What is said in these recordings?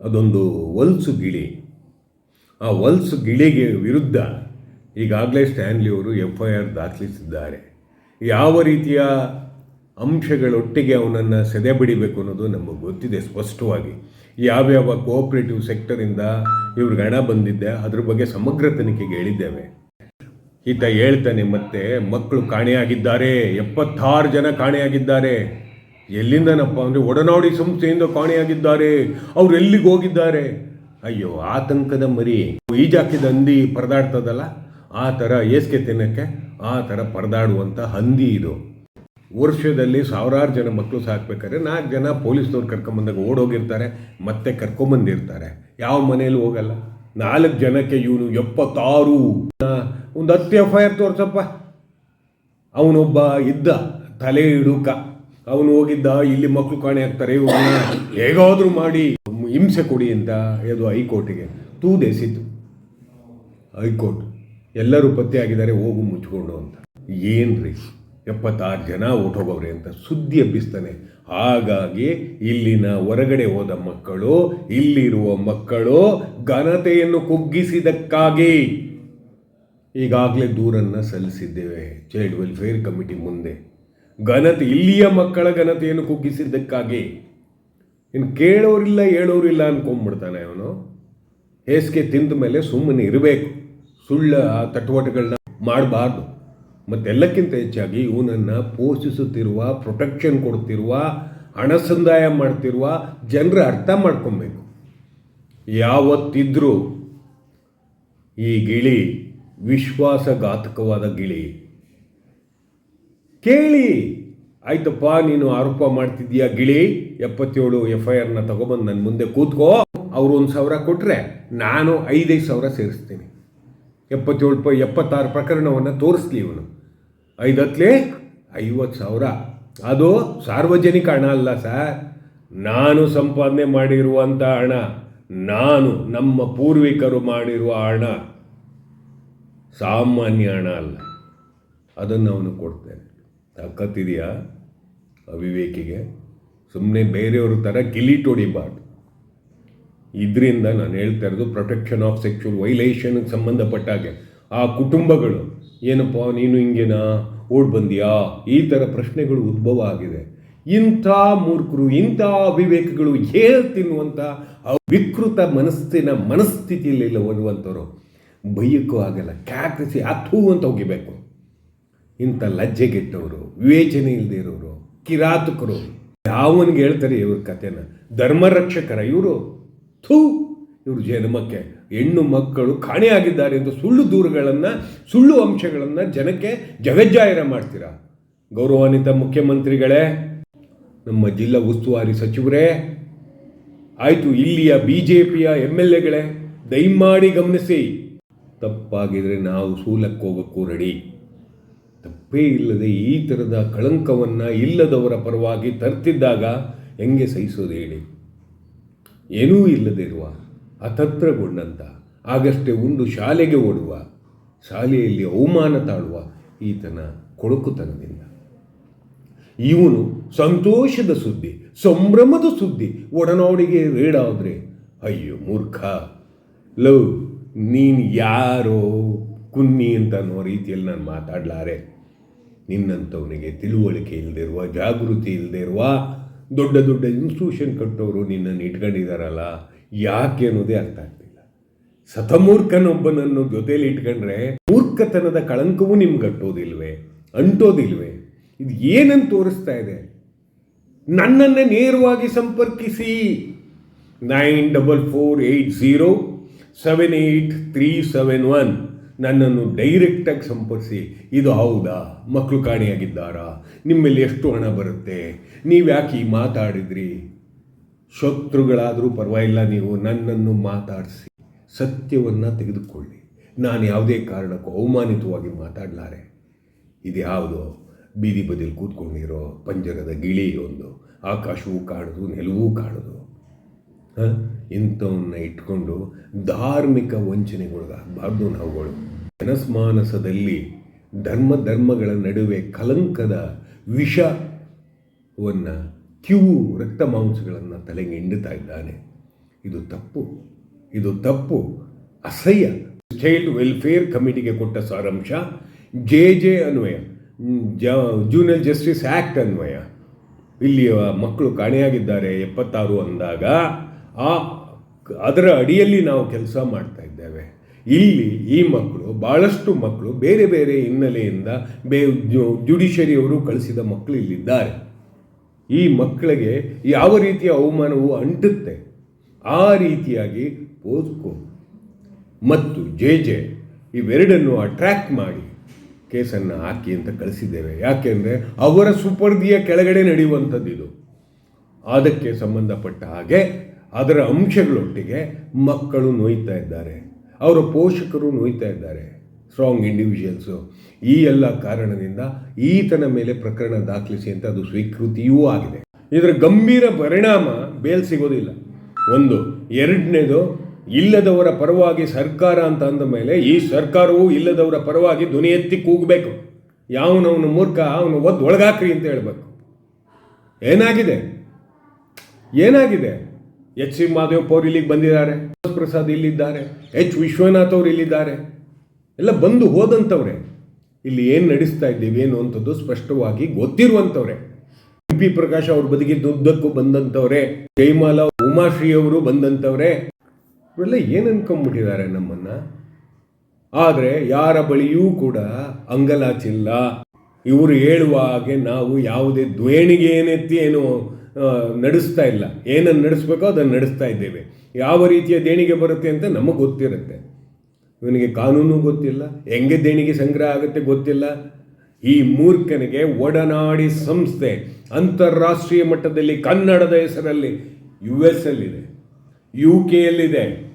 ಅದೊಂದು ಹೊಲ್ಸು ಗಿಳಿ. ಆ ಹೊಲ್ಸು ಗಿಳಿಗೆ ವಿರುದ್ಧ ಈಗಾಗಲೇ ಸ್ಟ್ಯಾನ್ಲಿ ಅವರು ಎಫ್ ಐ ಆರ್ ದಾಖಲಿಸಿದ್ದಾರೆ. ಯಾವ ರೀತಿಯ ಅಂಶಗಳೊಟ್ಟಿಗೆ ಅವನನ್ನು ಸೆದೆ ಬಿಡಿಬೇಕು ಅನ್ನೋದು ನಮಗೆ ಗೊತ್ತಿದೆ ಸ್ಪಷ್ಟವಾಗಿ. ಯಾವ್ಯಾವ ಕೋಆಪ್ರೇಟಿವ್ ಸೆಕ್ಟರಿಂದ ಇವ್ರಿಗೆ ಹಣ ಬಂದಿದ್ದೆ ಅದ್ರ ಬಗ್ಗೆ ಸಮಗ್ರ ತನಿಖೆಗೆ ಹೇಳಿದ್ದೇವೆ. ಈತ ಹೇಳ್ತಾನೆ ಮತ್ತೆ ಮಕ್ಕಳು ಕಾಣೆಯಾಗಿದ್ದಾರೆ, ಎಪ್ಪತ್ತಾರು ಜನ ಕಾಣೆಯಾಗಿದ್ದಾರೆ. ಎಲ್ಲಿಂದನಪ್ಪ ಅಂದರೆ ಒಡನಾಡಿ ಸಂಸ್ಥೆಯಿಂದ ಕಾಣೆಯಾಗಿದ್ದಾರೆ. ಅವ್ರು ಎಲ್ಲಿಗೆ ಹೋಗಿದ್ದಾರೆ? ಅಯ್ಯೋ, ಆತಂಕದ ಮರಿ. ಈಜಾಕಿದ ಹಂದಿ ಪರದಾಡ್ತದಲ್ಲ? ಆ ಥರ ಏಸ್ಕೆ ತಿನ್ನಕ್ಕೆ, ಆ ಥರ ಪರದಾಡುವಂಥ ಹಂದಿ ಇದು. ವರ್ಷದಲ್ಲಿ ಸಾವಿರಾರು ಜನ ಮಕ್ಕಳು ಸಾಕ್ಬೇಕಾದ್ರೆ ನಾಲ್ಕು ಜನ ಪೊಲೀಸ್ನವ್ರು ಕರ್ಕೊಂಬಂದಾಗ ಓಡೋಗಿರ್ತಾರೆ, ಮತ್ತೆ ಕರ್ಕೊಂಬಂದಿರ್ತಾರೆ. ಯಾವ ಮನೇಲಿ ಹೋಗಲ್ಲ. ನಾಲ್ಕು ಜನಕ್ಕೆ ಇವನು ಎಪ್ಪತ್ತಾರು. ಒಂದು ಹತ್ತು ಎಫ್ ಐ ಆರ್ ತೋರ್ಸಪ್ಪ. ಅವನೊಬ್ಬ ಇದ್ದ ತಲೆ ಇಡುಕ ಅವನು ಹೋಗಿದ್ದ, ಇಲ್ಲಿ ಮಕ್ಕಳು ಕಾಣೆ ಆಗ್ತಾರೆ ಇವನ್ನ ಹೇಗಾದರೂ ಮಾಡಿ ಹಿಂಸೆ ಕೊಡಿ ಅಂತ ಅದು ಹೈಕೋರ್ಟಿಗೆ ತೂದೆಸಿತು ಹೈಕೋರ್ಟ್, ಎಲ್ಲರೂ ಪತ್ತೆಯಾಗಿದ್ದಾರೆ, ಹೋಗು ಮುಚ್ಕೊಂಡು ಅಂತ. ಏನ್ರಿ, ಎಪ್ಪತ್ತಾರು ಜನ ಓಟೋಗವ್ರೆ ಅಂತ ಸುದ್ದಿ ಎಬ್ಬಿಸ್ತಾನೆ ಹಾಗಾಗಿ ಇಲ್ಲಿನ ಹೊರಗಡೆ ಹೋದ ಮಕ್ಕಳು, ಇಲ್ಲಿರುವ ಮಕ್ಕಳು ಘನತೆಯನ್ನು ಕುಗ್ಗಿಸಿದಕ್ಕಾಗಿ ಈಗಾಗಲೇ ದೂರನ್ನು ಸಲ್ಲಿಸಿದ್ದೇವೆ. ಚೈಲ್ಡ್ ವೆಲ್ಫೇರ್ ಕಮಿಟಿ ಮುಂದೆ. ಘನತೆ, ಇಲ್ಲಿಯ ಮಕ್ಕಳ ಘನತೆಯನ್ನು ಕುಗ್ಗಿಸಿದ್ದಕ್ಕಾಗಿ. ಇನ್ನು ಕೇಳೋರಿಲ್ಲ, ಹೇಳೋರಿಲ್ಲ ಅನ್ಕೊಂಡ್ಬಿಡ್ತಾನೆ ಅವನು. ಹೇಸಿಗೆ ತಿಂದ ಮೇಲೆ ಸುಮ್ಮನೆ ಇರಬೇಕು. ಸುಳ್ಳ ತಟುವಟಿಕೆಗಳನ್ನ ಮಾಡಬಾರ್ದು. ಮತ್ತೆಲ್ಲಕ್ಕಿಂತ ಹೆಚ್ಚಾಗಿ ಇವನನ್ನು ಪೋಷಿಸುತ್ತಿರುವ, ಪ್ರೊಟೆಕ್ಷನ್ ಕೊಡ್ತಿರುವ ಹಣ ಸಂದಾಯ ಮಾಡ್ತಿರುವ ಜನರ ಅರ್ಥ ಮಾಡ್ಕೊಬೇಕು. ಯಾವತ್ತಿದ್ರೂ ಈ ಗಿಳಿ ವಿಶ್ವಾಸಘಾತಕವಾದ ಗಿಳಿ. ಕೇಳಿ. ಆಯ್ತಪ್ಪ, ನೀನು ಆರೋಪ ಮಾಡ್ತಿದ್ದೀಯಾ ಗಿಳಿ? ಎಪ್ಪತ್ತೇಳು ಎಫ್ ಐ ಆರ್ನ ತಗೊಬಂದು ನನ್ನ ಮುಂದೆ ಕೂತ್ಕೋ. ಅವರು ಒಂದು ಸಾವಿರ ಕೊಟ್ಟರೆ ನಾನು ಐದೈದು ಸಾವಿರ ಸೇರಿಸ್ತೀನಿ. ಎಪ್ಪತ್ತೇಳು ಪ ಎಪ್ಪತ್ತಾರು ಪ್ರಕರಣವನ್ನು ತೋರಿಸ್ಲಿ ಇವನು. ಐದು ಹತ್ಲೆ ಐವತ್ತು ಸಾವಿರ. ಅದು ಸಾರ್ವಜನಿಕ ಹಣ ಅಲ್ಲ ಸರ್. ನಾನು ಸಂಪಾದನೆ ಮಾಡಿರುವಂಥ ಹಣ, ನಾನು ನಮ್ಮ ಪೂರ್ವಿಕರು ಮಾಡಿರುವ ಹಣ, ಸಾಮಾನ್ಯ ಹಣ ಅಲ್ಲ. ಅದನ್ನು ಅವನು ಕೊಡ್ತೇನೆ. ತಾಕತ್ತಿದೆಯಾ ಅವಿವೇಕಿಗೆ? ಸುಮ್ಮನೆ ಬೇರೆಯವ್ರ ಥರ ಗಿಲೀಟ್ ಹೊಡಿಬಾರ್ದು ಇದರಿಂದ ನಾನು ಹೇಳ್ತಾ ಇರೋದು ಪ್ರೊಟೆಕ್ಷನ್ ಆಫ್ ಸೆಕ್ಷುವಲ್ ವೈಲೇಷನ್ಗೆ ಸಂಬಂಧಪಟ್ಟಾಗೆ ಆ ಕುಟುಂಬಗಳು, ಏನಪ್ಪ, ನೀನು ಹಿಂಗೇನಾ? ಓಡ್ ಬಂದಿಯಾ? ಈ ಥರ ಪ್ರಶ್ನೆಗಳು ಉದ್ಭವ ಆಗಿದೆ. ಇಂಥ ಮೂರ್ಖರು, ಇಂಥ ಅವಿವೇಕಗಳು ಹೇಳ್ ತಿನ್ನುವಂಥ ವಿಕೃತ ಮನಸ್ಸಿನ ಮನಸ್ಥಿತಿಯಲ್ಲಿ ಇರುವಂಥವ್ರು ಬೈಯಕ್ಕೂ ಆಗಲ್ಲ. ಕ್ಯಾಕರಿಸಿ ಅಥೂ ಅಂತ ಹೋಗಿಬೇಕು. ಇಂಥ ಲಜ್ಜೆಗೆಟ್ಟವರು, ವಿವೇಚನೆ ಇಲ್ಲದೆ ಇರೋರು, ಕಿರಾತಕರು. ಯಾವನಿಗೆ ಹೇಳ್ತಾರೆ ಇವ್ರ ಕಥೆನ? ಧರ್ಮರಕ್ಷಕರ ಇವರು. ಥೂ, ಇವರು ಜನ್ಮಕ್ಕೆ ಹೆಣ್ಣು ಮಕ್ಕಳು ಕಾಣೆಯಾಗಿದ್ದಾರೆ ಎಂದು ಸುಳ್ಳು ದೂರುಗಳನ್ನು, ಸುಳ್ಳು ಅಂಶಗಳನ್ನು ಜನಕ್ಕೆ ಜಗಜ್ಜಾಹಿರ ಮಾಡ್ತೀರಾ? ಗೌರವಾನ್ವಿತ ಮುಖ್ಯಮಂತ್ರಿಗಳೇ, ನಮ್ಮ ಜಿಲ್ಲಾ ಉಸ್ತುವಾರಿ ಸಚಿವರೇ, ಆಯಿತು ಇಲ್ಲಿಯ ಬಿ ಜೆ ಪಿಯ ಎಂ ಎಲ್ ಎಗಳೇ ದಯಮಾಡಿ ಗಮನಿಸಿ. ತಪ್ಪಾಗಿದ್ರೆ ನಾವು ಸೂಲಕ್ಕೆ ಹೋಗೋಕ್ಕೂ ರೆಡಿ ತಪ್ಪೇ ಇಲ್ಲದೆ ಈ ಥರದ ಕಳಂಕವನ್ನು ಇಲ್ಲದವರ ಪರವಾಗಿ ತರ್ತಿದ್ದಾಗ ಹೆಂಗೆ ಸಹಿಸೋದು ಹೇಳಿ ಏನೂ ಇಲ್ಲದಿರುವ ಅತತ್ರಗೊಂಡಂಥ ಆಗಷ್ಟೇ ಉಂಡು ಶಾಲೆಗೆ ಓಡುವ, ಶಾಲೆಯಲ್ಲಿ ಅವಮಾನ ತಾಳುವ ಈತನ ಕೊಳಕುತನದಿಂದ. ಇವನು ಸಂತೋಷದ ಸುದ್ದಿ, ಸಂಭ್ರಮದ ಸುದ್ದಿ, ಒಡನಾಡಿಗೆ ರೇಡಾದ್ರೆ, ಅಯ್ಯೋ ಮೂರ್ಖ, ಲವ್, ನೀನು ಯಾರೋ ಕುನ್ನಿ ಅಂತ ಅನ್ನೋ ರೀತಿಯಲ್ಲಿ ನಾನು ಮಾತಾಡಲಾರೆ. ನಿನ್ನಂಥವನಿಗೆ ತಿಳುವಳಿಕೆ ಇಲ್ಲದಿರುವ ಜಾಗೃತಿ ಇಲ್ಲದೆ ಇರುವ ದೊಡ್ಡ ದೊಡ್ಡ ಇನ್ಸ್ಟಿಟ್ಯೂಷನ್ ಕಟ್ಟೋರು ನಿನ್ನನ್ನು ಇಟ್ಕೊಂಡಿದ್ದಾರಲ್ಲ ಯಾಕೆ ಅನ್ನೋದೇ ಅರ್ಥ ಆಗ್ತಿಲ್ಲ. ಸತಮೂರ್ಖನೊಬ್ಬನನ್ನು ಜೊತೆಯಲ್ಲಿ ಇಟ್ಕೊಂಡ್ರೆ ಮೂರ್ಖತನದ ಕಳಂಕವೂ ನಿಮ್ಗೆ ಕಟ್ಟೋದಿಲ್ವೇ ಅಂಟೋದಿಲ್ವೇ? ಇದು ಏನಂತ ತೋರಿಸ್ತಾ ಇದೆ? ನನ್ನನ್ನು ನೇರವಾಗಿ ಸಂಪರ್ಕಿಸಿ. Nine double four eight zero seven eight three seven one. ನನ್ನನ್ನು ಡೈರೆಕ್ಟಾಗಿ ಸಂಪರ್ಸಿ, ಇದು ಹೌದಾ? ಮಕ್ಕಳು ಕಾಣೆಯಾಗಿದ್ದಾರಾ? ನಿಮ್ಮಲ್ಲಿ ಎಷ್ಟು ಹಣ ಬರುತ್ತೆ? ನೀವು ಯಾಕೆ ಈ ಮಾತಾಡಿದ್ರಿ? ಶತ್ರುಗಳಾದರೂ ಪರವಾಗಿಲ್ಲ, ನೀವು ನನ್ನನ್ನು ಮಾತಾಡಿಸಿ, ಸತ್ಯವನ್ನು ತೆಗೆದುಕೊಳ್ಳಿ. ನಾನು ಯಾವುದೇ ಕಾರಣಕ್ಕೂ ಅವಮಾನಿತವಾಗಿ ಮಾತಾಡಲಾರೆ. ಇದು ಯಾವುದು? ಬೀದಿ ಬದಿಯಲ್ಲಿ ಕೂತ್ಕೊಂಡಿರೋ ಪಂಜರದ ಗಿಳಿ ಒಂದು. ಆಕಾಶವೂ ಕಾಣದು, ನೆಲವೂ ಕಾಣದು. ಇಂಥವನ್ನ ಇಟ್ಕೊಂಡು ಧಾರ್ಮಿಕ ವಂಚನೆಗೊಳಗಾಗಬಾರ್ದು ನಾವುಗಳು ಜನಸ್ಮಾನಸದಲ್ಲಿ ಧರ್ಮ ಧರ್ಮಗಳ ನಡುವೆ ಕಲಂಕದ ವಿಷವನ್ನು ಕಿವು ರಕ್ತ ಮಾಂಸಗಳನ್ನು ತಲೆಗೆ ಹಿಂಡುತ್ತಾ ಇದ್ದಾನೆ. ಇದು ತಪ್ಪು. ಇದು ತಪ್ಪು. ಅಸಹ್ಯ. ಚೈಲ್ಡ್ ವೆಲ್ಫೇರ್ ಕಮಿಟಿಗೆ ಕೊಟ್ಟ ಸಾರಾಂಶ. ಜೆ ಜೆ ಅನ್ವಯ. ಜ, ಜೂನಿಯರ್ ಜಸ್ಟಿಸ್ ಆ್ಯಕ್ಟ್ ಅನ್ವಯ. ಇಲ್ಲಿ ಮಕ್ಕಳು ಕಾಣೆಯಾಗಿದ್ದಾರೆ. ಎಪ್ಪತ್ತಾರು ಅಂದಾಗ ಆ, ಅದರ ಅಡಿಯಲ್ಲಿ ನಾವು ಕೆಲಸ ಮಾಡ್ತಾ ಇದ್ದೇವೆ. ಇಲ್ಲಿ ಈ ಮಕ್ಕಳು ಭಾಳಷ್ಟು ಮಕ್ಕಳು ಬೇರೆ ಬೇರೆ ಹಿನ್ನೆಲೆಯಿಂದ ಬೇ ಜುಡಿಷರಿಯವರು ಕಳಿಸಿದ ಮಕ್ಕಳು ಇಲ್ಲಿದ್ದಾರೆ. ಈ ಮಕ್ಕಳಿಗೆ ಯಾವ ರೀತಿಯ ಅವಮಾನವು ಅಂಟುತ್ತೆ? ಆ ರೀತಿಯಾಗಿ ಪೋಸ್ಕೋ ಮತ್ತು ಜೆ ಜೆ ಇವೆರಡನ್ನು ಅಟ್ರ್ಯಾಕ್ಟ್ ಮಾಡಿ ಕೇಸನ್ನು ಹಾಕಿ ಅಂತ ಕಳಿಸಿದ್ದೇವೆ. ಯಾಕೆಂದರೆ ಅವರ ಸುಪರ್ದಿಯ ಕೆಳಗಡೆ ನಡೆಯುವಂಥದ್ದು ಇದು ಅದಕ್ಕೆ ಸಂಬಂಧಪಟ್ಟ ಹಾಗೆ ಅದರ ಅಂಶಗಳೊಟ್ಟಿಗೆ ಮಕ್ಕಳು ನೋಯ್ತಾ ಇದ್ದಾರೆ. ಅವರ ಪೋಷಕರು ನೋಯ್ತಾ ಇದ್ದಾರೆ. ಸ್ಟ್ರಾಂಗ್ ಇಂಡಿವಿಜುವಲ್ಸು ಈ ಎಲ್ಲ ಕಾರಣದಿಂದ ಈತನ ಮೇಲೆ ಪ್ರಕರಣ ದಾಖಲಿಸಿ ಅಂತ ಅದು ಸ್ವೀಕೃತಿಯೂ ಆಗಿದೆ. ಇದರ ಗಂಭೀರ ಪರಿಣಾಮ ಬೇಲ್ ಸಿಗೋದಿಲ್ಲ. ಒಂದು, ಎರಡನೇದು, ಇಲ್ಲದವರ ಪರವಾಗಿ ಸರ್ಕಾರ ಅಂತ ಅಂದ ಮೇಲೆ ಈ ಸರ್ಕಾರವು ಇಲ್ಲದವರ ಪರವಾಗಿ ಧ್ವನಿ ಎತ್ತಿ ಕೂಗಬೇಕು. ಯಾವನವನು ಮೂರ್ಖ, ಅವನು ಒದ್ದು ಒಳಗಾಕ್ರಿ ಅಂತ ಹೇಳಬೇಕು. ಏನಾಗಿದೆ? ಏನಾಗಿದೆ? ಎಚ್ ಸಿ ಮಾದೇವಪ್ಪ ಪೌರ್ ಇಲ್ಲಿಗೆ ಬಂದಿದ್ದಾರೆ. ಪ್ರಸಾದ್ ಇಲ್ಲಿದ್ದಾರೆ. ಎಚ್ ವಿಶ್ವನಾಥ್ ಅವರು ಇಲ್ಲಿದ್ದಾರೆ. ಎಲ್ಲ ಬಂದು ಹೋದಂಥವ್ರೆ. ಇಲ್ಲಿ ಏನು ನಡೆಸ್ತಾ ಇದ್ದೀವಿ, ಏನು ಅಂಥದ್ದು ಸ್ಪಷ್ಟವಾಗಿ ಗೊತ್ತಿರುವಂಥವ್ರೆ. ಎಂ ಪಿ ಪ್ರಕಾಶ್ ಅವ್ರ ಬದುಕಿ ಉದ್ದಕ್ಕೂ ಬಂದಂಥವ್ರೆ. ಜೈಮಾಲ ಉಮಾಶ್ರೀ ಅವರು ಬಂದಂಥವ್ರೆ. ಇವೆಲ್ಲ ಏನು ಅನ್ಕೊಂಬಿಟ್ಟಿದ್ದಾರೆ ನಮ್ಮನ್ನು? ಆದರೆ ಯಾರ ಬಳಿಯೂ ಕೂಡ ಅಂಗಲಾಚಿಲ್ಲ. ಇವರು ಹೇಳುವ ಹಾಗೆ ನಾವು ಯಾವುದೇ ದ್ವೇಣಿಗೆ ಏನೆತ್ತಿ ಏನು ನಡೆಸ್ತಾ ಇಲ್ಲ. ಏನನ್ನು ನಡೆಸ್ಬೇಕೋ ಅದನ್ನು ನಡೆಸ್ತಾ ಇದ್ದೇವೆ. ಯಾವ ರೀತಿಯ ದೇಣಿಗೆ ಬರುತ್ತೆ ಅಂತ ನಮಗೆ ಗೊತ್ತಿರುತ್ತೆ. ಇವನಿಗೆ ಕಾನೂನು ಗೊತ್ತಿಲ್ಲ. ಹೆಂಗೆ ದೇಣಿಗೆ ಸಂಗ್ರಹ ಆಗುತ್ತೆ ಗೊತ್ತಿಲ್ಲ. ಈ ಮೂರ್ಖನಿಗೆ ಒಡನಾಡಿ ಸಂಸ್ಥೆ, ಅಂತಾರಾಷ್ಟ್ರೀಯ ಮಟ್ಟದಲ್ಲಿ, ಕನ್ನಡದ ಹೆಸರಲ್ಲಿ ಯು ಎಸ್ ಅಲ್ಲಿದೆ ಯು ಕೆಯಲ್ಲಿದೆ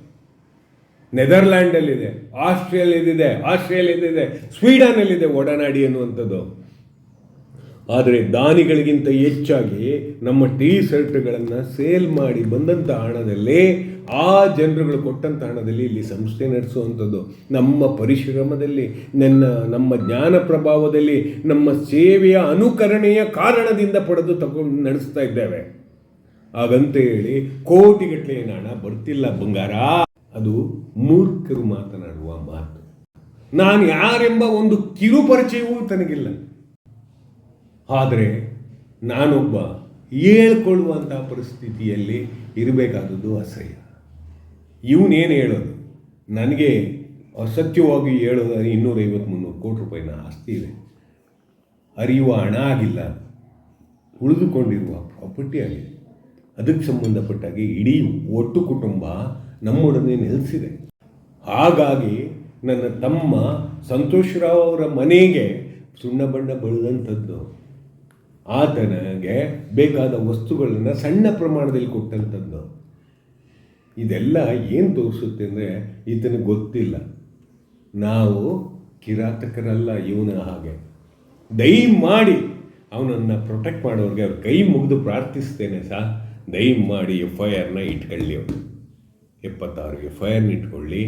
ನೆದರ್ಲ್ಯಾಂಡಲ್ಲಿದೆ ಆಸ್ಟ್ರೇಲಿಯಾದಲ್ಲಿದೆ ಆಸ್ಟ್ರೇಲಿಯಾದಿದೆ ಸ್ವೀಡನ್ನಲ್ಲಿದೆ ಒಡನಾಡಿ ಅನ್ನುವಂಥದ್ದು ಆದರೆ ದಾನಿಗಳಿಗಿಂತ ಹೆಚ್ಚಾಗಿ ನಮ್ಮ ಟೀ ಶರ್ಟ್ಗಳನ್ನು ಸೇಲ್ ಮಾಡಿ ಬಂದಂಥ ಹಣದಲ್ಲಿ ಆ ಜನರುಗಳು ಕೊಟ್ಟಂಥ ಹಣದಲ್ಲಿ ಇಲ್ಲಿ ಸಂಸ್ಥೆ ನಡೆಸುವಂಥದ್ದು. ನಮ್ಮ ಪರಿಶ್ರಮದಲ್ಲಿ, ನನ್ನ, ನಮ್ಮ ಜ್ಞಾನ ಪ್ರಭಾವದಲ್ಲಿ, ನಮ್ಮ ಸೇವೆಯ ಅನುಕರಣೆಯ ಕಾರಣದಿಂದ ಪಡೆದು ತಗೊಂಡು ನಡೆಸ್ತಾ ಇದ್ದೇವೆ. ಹಾಗಂತ ಹೇಳಿ ಕೋಟಿಗಟ್ಟಲೆ ನಾಣ ಬರ್ತಿಲ್ಲ ಬಂಗಾರ. ಅದು ಮೂರ್ಖರು ಮಾತನಾಡುವ ಮಾತು. ನಾನು ಯಾರೆಂಬ ಒಂದು ಕಿರು ಪರಿಚಯವೂ ತನಗಿಲ್ಲ. ಆದರೆ ನಾನೊಬ್ಬ ಹೇಳ್ಕೊಳ್ಳುವಂಥ ಪರಿಸ್ಥಿತಿಯಲ್ಲಿ ಇರಬೇಕಾದದ್ದು ಅಸಹ್ಯ. ಇವನೇನು ಹೇಳೋದು? ನನಗೆ ಅಸತ್ಯವಾಗಿ ಹೇಳೋದು ಇನ್ನೂರೈವತ್ತು, ಮುನ್ನೂರು ಕೋಟಿ ರೂಪಾಯಿನ ಆಸ್ತಿ ಇದೆ. ಅರಿಯುವ ಹಣ ಆಗಿಲ್ಲ. ಉಳಿದುಕೊಂಡಿರುವ ಪ್ರಾಪರ್ಟಿ ಆಗಿದೆ ಅದಕ್ಕೆ ಸಂಬಂಧಪಟ್ಟಾಗಿ ಇಡೀ ಒಟ್ಟು ಕುಟುಂಬ ನಮ್ಮೊಡನೆ ನೆಲೆಸಿದೆ. ಹಾಗಾಗಿ ನನ್ನ ತಮ್ಮ ಸಂತೋಷ್ ರಾವ್ ಅವರ ಮನೆಗೆ ಸುಣ್ಣ ಬಣ್ಣ ಬಳಿದಂಥದ್ದು. ಆತನಿಗೆ ಬೇಕಾದ ವಸ್ತುಗಳನ್ನು ಸಣ್ಣ ಪ್ರಮಾಣದಲ್ಲಿ ಕೊಟ್ಟಂಥದ್ದು. ಇದೆಲ್ಲ ಏನು ತೋರಿಸುತ್ತೆ ಅಂದರೆ ಈತನಿಗೆ ಗೊತ್ತಿಲ್ಲ. ನಾವು ಕಿರಾತಕರಲ್ಲ ಇವನ ಹಾಗೆ. ದಯಮಾಡಿ ಅವನನ್ನು ಪ್ರೊಟೆಕ್ಟ್ ಮಾಡೋರಿಗೆ ಅವ್ರ ಕೈ ಮುಗಿದು ಪ್ರಾರ್ಥಿಸ್ತೇನೆ ಸಾ. ದಯಮಾಡಿ ಎಫ್ ಐ ಆರ್ನ ಇಟ್ಕೊಳ್ಳಿ ಅವನು ಎಪ್ಪತ್ತಾರು ಎಫ್ ಐ ಆರ್ನ ಇಟ್ಕೊಳ್ಳಿ.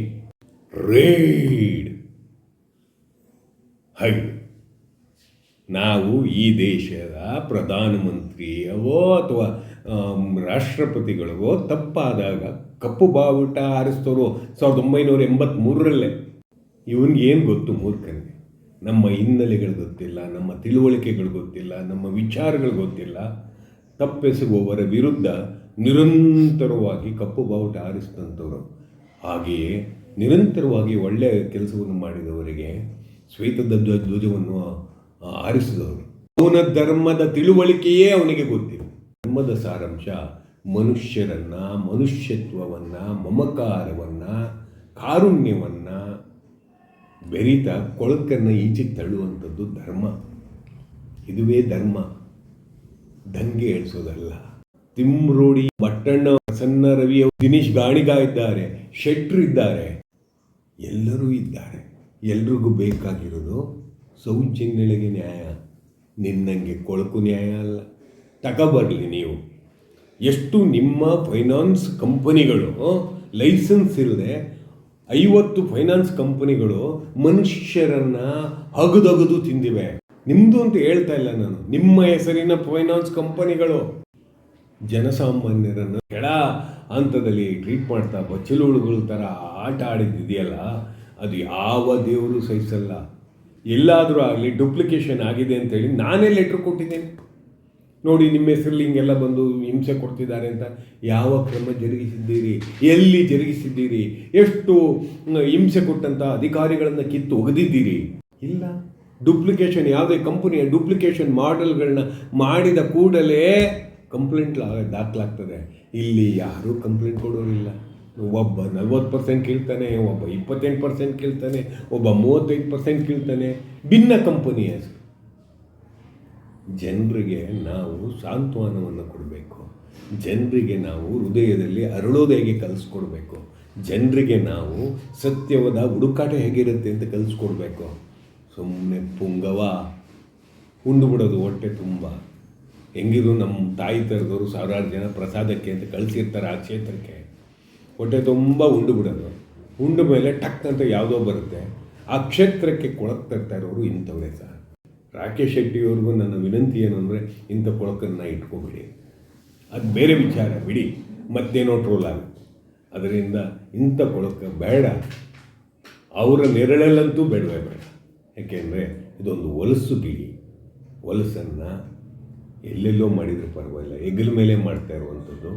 ರೇಡ್ ಹೈ ನಾವು ಈ ದೇಶದ ಪ್ರಧಾನಮಂತ್ರಿಯವೋ ಅಥವಾ ರಾಷ್ಟ್ರಪತಿಗಳಿಗೋ ತಪ್ಪಾದಾಗ ಕಪ್ಪು ಬಾವುಟ ಹಾರಿಸ್ತವರು ಸಾವಿರದ ಒಂಬೈನೂರ ಎಂಬತ್ತ್ಮೂರರಲ್ಲೇ ಇವನಿಗೆ ಏನು ಗೊತ್ತು ಮೂರ್ಖನಿಗೆ? ನಮ್ಮ ಹಿನ್ನೆಲೆಗಳು ಗೊತ್ತಿಲ್ಲ, ನಮ್ಮ ತಿಳುವಳಿಕೆಗಳು ಗೊತ್ತಿಲ್ಲ, ನಮ್ಮ ವಿಚಾರಗಳು ಗೊತ್ತಿಲ್ಲ. ತಪ್ಪೆಸಗುವವರ ವಿರುದ್ಧ ನಿರಂತರವಾಗಿ ಕಪ್ಪು ಬಾವುಟ ಹಾರಿಸಿದಂಥವ್ರು. ಹಾಗೆಯೇ ನಿರಂತರವಾಗಿ ಒಳ್ಳೆಯ ಕೆಲಸವನ್ನು ಮಾಡಿದವರಿಗೆ ಶ್ವೇತದ ಧ್ವ- ಧ್ವಜವನ್ನು ಆ, ಆರಿಸಿದವರು. ಅವನ ಧರ್ಮದ ತಿಳುವಳಿಕೆಯೇ ಅವನಿಗೆ ಗೊತ್ತಿಲ್ಲ. ಧರ್ಮದ ಸಾರಾಂಶ ಮನುಷ್ಯರನ್ನ ಮನುಷ್ಯತ್ವವನ್ನ ಮಮಕಾರವನ್ನ ಕಾರುಣ್ಯವನ್ನ ಬೆರಿತ ಕೊಳಕನ್ನು ಈಚೆಗೆ ತಳ್ಳುವಂಥದ್ದು ಧರ್ಮ. ಇದುವೇ ಧರ್ಮ. ದಂಗೆ ಎಳಿಸೋದಲ್ಲ. ತಿಮ್ರೋಡಿ ಬಟ್ಟಣ್ಣ ಪ್ರಸನ್ನ ರವಿಯ ದಿನೇಶ್ ಗಾಣಿಗ ಇದ್ದಾರೆ ಶೆಟ್ರು ಇದ್ದಾರೆ. ಎಲ್ಲರೂ ಇದ್ದಾರೆ. ಎಲ್ರಿಗೂ ಬೇಕಾಗಿರೋದು ಸೌಜನ್ಯಳಿಗೆ ನ್ಯಾಯ. ನಿನ್ನಂಗೆ ಕೊಳಕು ನ್ಯಾಯ ಅಲ್ಲ. ತಗೋಬರಲಿ ನೀವು. ಎಷ್ಟು ನಿಮ್ಮ ಫೈನಾನ್ಸ್ ಕಂಪನಿಗಳು ಲೈಸೆನ್ಸ್ ಇಲ್ಲದೆ ಐವತ್ತು ಫೈನಾನ್ಸ್ ಕಂಪನಿಗಳು ಮನುಷ್ಯರನ್ನ ಹಗದಗದು ತಿಂದಿವೆ. ನಿಮ್ಮದು ಅಂತ ಹೇಳ್ತಾ ಇಲ್ಲ ನಾನು. ನಿಮ್ಮ ಹೆಸರಿನ ಫೈನಾನ್ಸ್ ಕಂಪನಿಗಳು. ಜನಸಾಮಾನ್ಯರನ್ನು ಕೆಳ ಹಂತದಲ್ಲಿ ಟ್ರೀಟ್ ಮಾಡ್ತಾ ಬಚ್ಚಲುಳುಗಳ ಥರ ಆಟ ಆಡಿದ್ದಿದೆಯಲ್ಲ, ಅದು ಯಾವ ದೇವರು ಸಹಿಸಲ್ಲ. ಎಲ್ಲಾದರೂ ಆಗಲಿ ಡುಪ್ಲಿಕೇಶನ್ ಆಗಿದೆ ಅಂತೇಳಿ ನಾನೇ ಲೆಟ್ರ್ ಕೊಟ್ಟಿದ್ದೇನೆ. ನೋಡಿ ನಿಮ್ಮ ಹೆಸರಲ್ಲಿ ಹಿಂಗೆಲ್ಲ ಬಂದು ಹಿಂಸೆ ಕೊಡ್ತಿದ್ದಾರೆ ಅಂತ ಯಾವ ಕ್ರಮ ಜರುಗಿಸಿದ್ದೀರಿ? ಎಲ್ಲಿ ಜರುಗಿಸಿದ್ದೀರಿ? ಎಷ್ಟು ಹಿಂಸೆ ಕೊಟ್ಟಂಥ ಅಧಿಕಾರಿಗಳನ್ನು ಕಿತ್ತು ಒಗೆದಿದ್ದೀರಿ? ಇಲ್ಲ. ಡುಪ್ಲಿಕೇಶನ್ ಯಾವುದೇ ಕಂಪನಿಯ ಡುಪ್ಲಿಕೇಶನ್ ಮಾಡೆಲ್ಗಳನ್ನ ಮಾಡಿದ ಕೂಡಲೇ ಕಂಪ್ಲೇಂಟ್ ದಾಖಲಾಗ್ತದೆ. ಇಲ್ಲಿ ಯಾರೂ ಕಂಪ್ಲೇಂಟ್ ಕೊಡೋರಿಲ್ಲ. ಒಬ್ಬ ನಲ್ವತ್ತು ಪರ್ಸೆಂಟ್ ಕೇಳ್ತಾನೆ, ಒಬ್ಬ ಇಪ್ಪತ್ತೆಂಟು ಪರ್ಸೆಂಟ್ ಕೇಳ್ತಾನೆ, ಒಬ್ಬ ಮೂವತ್ತೈದು ಪರ್ಸೆಂಟ್ ಕೇಳ್ತಾನೆ. ಭಿನ್ನ ಕಂಪನಿಯ ಹೆಸರು ಜನರಿಗೆ ನಾವು ಸಾಂತ್ವನವನ್ನು ಕೊಡಬೇಕು. ಜನರಿಗೆ ನಾವು ಹೃದಯದಲ್ಲಿ ಅರಳೋದು ಕಲಿಸ್ಕೊಡ್ಬೇಕು. ಜನರಿಗೆ ನಾವು ಸತ್ಯವಾದ ಹುಡುಕಾಟ ಹೇಗಿರುತ್ತೆ ಅಂತ ಕಲಿಸ್ಕೊಡ್ಬೇಕು. ಸುಮ್ಮನೆ ಪುಂಗವ. ಉಂಡು ಬಿಡೋದು ಹೊಟ್ಟೆ ತುಂಬ. ಹೆಂಗಿದ್ರು ನಮ್ಮ ತಾಯಿ ತರದವರು ಸಾವಿರಾರು ಜನ ಪ್ರಸಾದಕ್ಕೆ ಅಂತ ಕಳಿಸಿರ್ತಾರೆ ಆ ಕ್ಷೇತ್ರಕ್ಕೆ. ಹೊಟ್ಟೆ ತುಂಬ ಉಂಡು ಬಿಡೋದು. ಉಂಡು ಮೇಲೆ ಟಕ್ ಅಂತ ಯಾವುದೋ ಬರುತ್ತೆ. ಆ ಕ್ಷೇತ್ರಕ್ಕೆ ಕೊಳಕ್ ತರ್ತಾ ಇರೋರು ಇಂಥವರೇ ಸಹ ರಾಕೇಶ್ ಶೆಟ್ಟಿಯವ್ರಿಗೂ ನನ್ನ ವಿನಂತಿ ಏನು ಅಂದರೆ ಇಂಥ ಕೊಳಕನ್ನು ಇಟ್ಕೊಬಿಡಿ ಅದು ಬೇರೆ ವಿಚಾರ, ಬಿಡಿ. ಮತ್ತೇನೋ ಟ್ರೋಲ್ ಆಗುತ್ತೆ. ಅದರಿಂದ ಇಂಥ ಕೊಳಕ ಬೇಡ. ಅವರ ನೆರಳಲ್ಲಂತೂ ಬೇಡವೇ ಬೇಡ. ಯಾಕೆಂದರೆ ಇದೊಂದು ಹೊಲಸು ಬಿಡಿ ಹೊಲಸನ್ನು ಎಲ್ಲೆಲ್ಲೋ ಮಾಡಿದರೂ ಪರವಾಗಿಲ್ಲ. ಹೆಗಲ ಮೇಲೆ ಮಾಡ್ತಾ ಇರುವಂಥದ್ದು.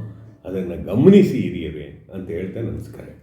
ಅದನ್ನು ಗಮನಿಸಿ ಹಿರಿಯರೇ. ಅಂತ ಹೇಳ್ತಾ ನಮಸ್ಕಾರ.